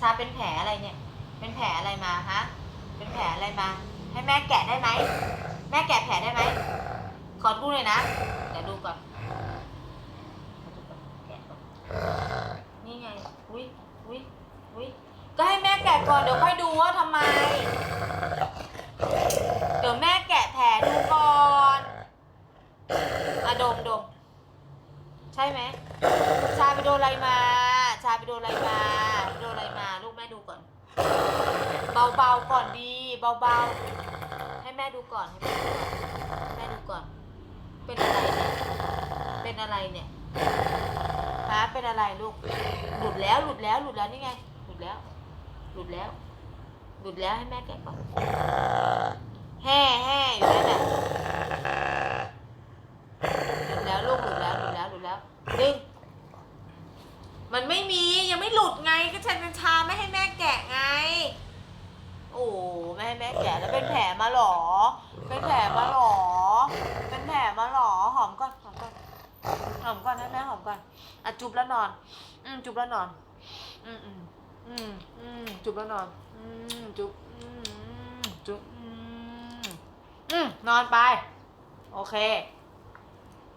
ชาเป็นแผลอะไรเนี่ย เป็นแผลอะไรมาฮะ เป็นแผลอะไรมา ให้แม่แกะได้ไหม แม่แกะแผลได้ไหม ขอดูหน่อยนะ เดี๋ยวดูก่อนขอดูก่อน นี่ไง อุ้ยอุ้ยอุ้ยก็ให้แม่แกะก่อน เดี๋ยวค่อยดูว่าทำไม เดี๋ยวแม่แกะแผลดูก่อนอะดมดมใช่ไหม ชาไปโดนอะไรมา ชาไปโดนอะไรมา เบาๆก่อนดีเบาๆ ให้แม่ดูก่อนให้แม่ดูก่อน แม่ดูก่อน เป็นอะไรเนี่ย เป็นอะไรเนี่ยฮะเป็นอะไรลูก หลุดแล้วหลุดแล้วหลุดแล้วนี่ไง หลุดแล้ว หลุดแล้ว หลุดแล้วให้แม่แกะก่อน แห่แห่อยู่นั่นแหละหลุดแล้วลูกหลุดแล้วหลุดแล้วหลุดแล้วดึงมันไม่มียังไม่หลุดไงก็ฉันเป็นชาไม่ให้แม่แกะไง โอ้ไม่ให้แม่แกะแล้วเป็นแผลมาหรอ เป็นแผลมาหรอ เป็นแผลมาหรอ หอมก่อน หอมก่อน หอมก่อนให้แม่หอมก่อน อะจุบแล้วนอน อืมจุบแล้วนอน อืมอืมอืมอืมจุบแล้วนอน อืมจุบอืมจุบอืมอืมนอนไป โอเค